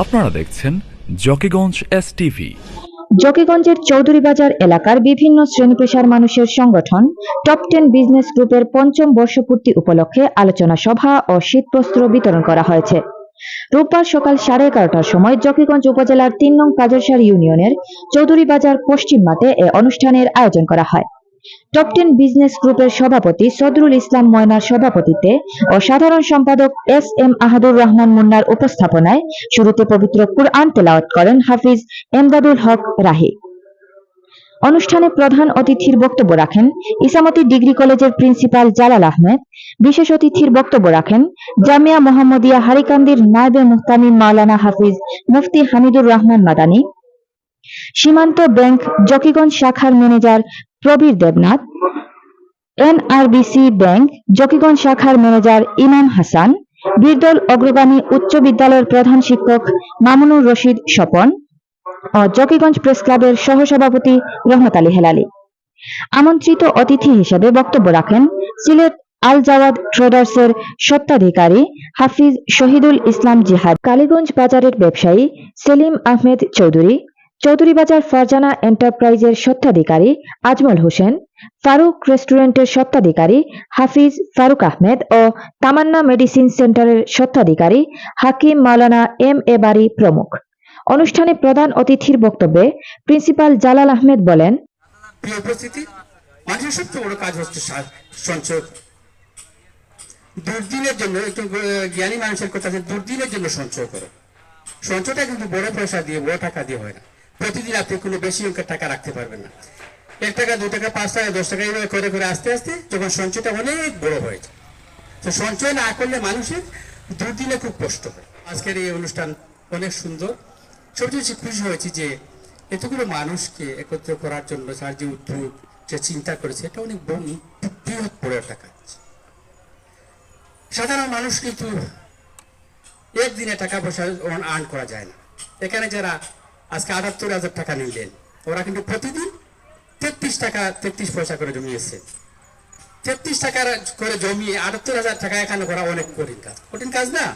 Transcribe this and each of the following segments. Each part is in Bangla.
আপনারা দেখছেন জকিগঞ্জ এস টিভি জকিগঞ্জের চৌধুরী বাজার এলাকার বিভিন্ন শ্রেণি পেশার মানুষের সংগঠন টপ টেন বিজনেস গ্রুপের পঞ্চম বর্ষপূর্তি উপলক্ষে আলোচনা সভা ও শীতবস্ত্র বিতরণ করা হয়েছে। রোববার সকাল সাড়ে এগারোটার সময় জকিগঞ্জ উপজেলার তিন নং কাজরসার ইউনিয়নের চৌধুরী বাজার পশ্চিম মাঠে এ অনুষ্ঠানের আয়োজন করা হয়। টপ টেন বিজনেস গ্রুপের সভাপতি সদরুল ইসলাম ময়নার সভাপতিত্বে ও সাধারণ সম্পাদক এস এম আহাদুর রহমান মুন্নার উপস্থাপনায় শুরুতে পবিত্র কুরআন তেলাওয়াত করেন হাফিজ এমদাদুল হক রাহি। অনুষ্ঠানে প্রধান অতিথির বক্তব্য রাখেন ইসামতি ডিগ্রি কলেজের প্রিন্সিপাল জালাল আহমেদ, বিশেষ অতিথির বক্তব্য রাখেন জামিয়া মোহাম্মদিয়া হারিকান্দির নায়বে মুহতামিম মাওলানা হাফিজ মুফতি হামিদুর রহমান মাদানী সীমান্ত ব্যাংক জকিগঞ্জ শাখার manager Probir Debnath, NRBC bank Jakiganj শাখার ম্যানেজার ইমাম হাসান, বীরদল অগ্রগামী উচ্চ বিদ্যালয়ের প্রধান শিক্ষক মামুনুর রশিদ স্বপন ও জকিগঞ্জ প্রেস ক্লাবের সহসভাপতি রহমত আলী হেলালি। আমন্ত্রিত অতিথি হিসেবে বক্তব্য রাখেন সিলেট আল জাওয়াদ ট্রেডার্সের স্বত্বাধিকারী হাফিজ শহীদুল ইসলাম জিহাদ। কালীগঞ্জ বাজারের ব্যবসায়ী সেলিম আহমেদ চৌধুরী চৌধুরী বাজার ফারজানা এন্টারপ্রাইজের স্বত্বাধিকারী আজমল হোসেন, ফারুক রেস্টুরেন্টের স্বত্বাধিকারী হাফিজ ফারুক আহমেদ ও তামান্না মেডিসিন সেন্টারের স্বত্বাধিকারী হাকিম মাওলানা এম এ বাড়ি প্রমুখ। অনুষ্ঠানে প্রধান অতিথির বক্তব্যে প্রিন্সিপাল জালাল আহমেদ বলেন সঞ্চয়। দুর্দিনের জন্য একটু জ্ঞানী মানুষের কথা দুর্দিনের জন্য সঞ্চয় করো। সঞ্চয়টা কিন্তু বড় পয়সা দিয়ে, বড় টাকা দিয়ে হয় না। প্রতিদিন আপনি কোনো বেশি অঙ্কের টাকা রাখতে পারবেন না। এক টাকা দু টাকা, পাঁচ টাকা, দশ টাকা এইভাবে করে করে আস্তে আস্তে যখন সঞ্চয়টা অনেক বড় হয়েছে তো সঞ্চয় না করলে মানুষের দুর্দিনে খুব কষ্ট হয়। আজকের এই অনুষ্ঠান অনেক সুন্দর। সবচেয়ে বেশি খুশি হয়েছি যে এতগুলো মানুষকে একত্র করার জন্য তার যে উদ্যোগ, যে চিন্তা করেছে, এটা অনেক বৃহৎ বড় একটা কাজ। সাধারণ মানুষ কিন্তু একদিনে টাকা পয়সা আর্ন করা যায় না। এখানে যারা আজকে আটাত্তর হাজার টাকা নিলেন। ওরা কিন্তু প্রতিদিন তেত্রিশ টাকা, তেত্রিশ পয়সা করে জমিয়েছে। তেত্রিশ টাকা করে জমিয়ে আটাত্তর হাজার টাকা এখানে করা অনেক কঠিন কাজ। কঠিন কাজ না?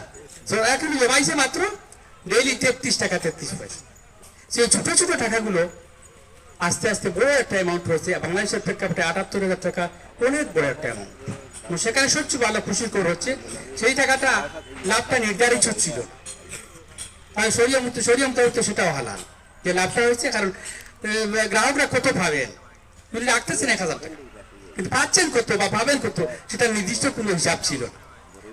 তো এখন জমাইছে মাত্র ডেইলি তেত্রিশ টাকা, তেত্রিশ পয়সা। সেই ছোট ছোট টাকাগুলো আস্তে আস্তে বড় একটা অ্যামাউন্ট হয়েছে। বাংলাদেশের প্রেক্ষাপটে আটাত্তর হাজার টাকা অনেক বড় একটা অ্যামাউন্ট সেখানে সবচেয়ে ভালো খুশির খবর হচ্ছে, সেই টাকাটা লাভটা নির্ধারিত ছিল। আর সরিয়া মুক্ত হচ্ছে সেটাও হালাল। যে লাভটা হচ্ছে কারণ গ্রাহকরা কত পাবেন উনি রাখতেছেন এক হাজার টাকা। কিন্তু পাচ্ছেন কত বা পাবেন কত, সেটা নির্দিষ্ট কোনো হিসাব ছিল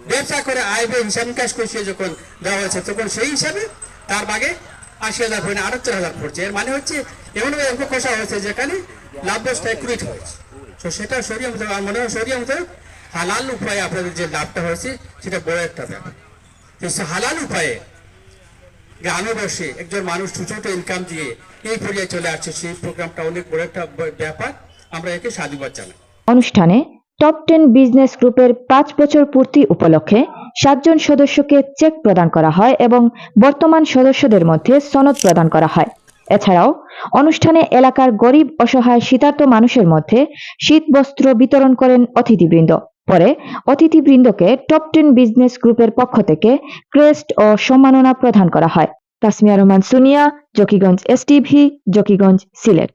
ব্যবসা করে আয় ব্যয় হিসাব নিকাশ করে যখন দেওয়া হয়েছে, তখন সেই হিসাবে তার বাগে আশি হাজার পড়ে আটাত্তর হাজার পড়ছে। এর মানে হচ্ছে এমনভাবে অঙ্ক কষা হয়েছে যেখানে লাভ লসটা একুরেট হয়েছে। তো সেটা সরিয়া আমার মনে হয় সরিয়া হালাল উপায়ে আপনাদের যে লাভটা হয়েছে, সেটা বড় একটা ব্যাপার। হালাল উপায়ে গ্রামে বসে একজন মানুষ ছোট ইনকাম দিয়ে এই পর্যায়ে চলে আসছে। সেই প্রোগ্রামটা অনেক বড় একটা ব্যাপার। আমরা একে সাধুবাদ জানাই। অনুষ্ঠানে টপ টেন বিজনেস গ্রুপের পাঁচ বছর পূর্তি উপলক্ষে সাতজন সদস্যকে চেক প্রদান করা হয় এবং বর্তমান সদস্যদের মধ্যে সনদ প্রদান করা হয়। এছাড়াও অনুষ্ঠানে এলাকার গরিব, অসহায় শীতার্ত মানুষের মধ্যে শীত বস্ত্র বিতরণ করেন অতিথিবৃন্দ। পরে অতিথিবৃন্দকে টপ টেন বিজনেস গ্রুপের পক্ষ থেকে ক্রেস্ট ও সম্মাননা প্রদান করা হয়। তাসমিয়া রহমান সুনিয়া, জকিগঞ্জ এসটিভি জকিগঞ্জ সিলেট।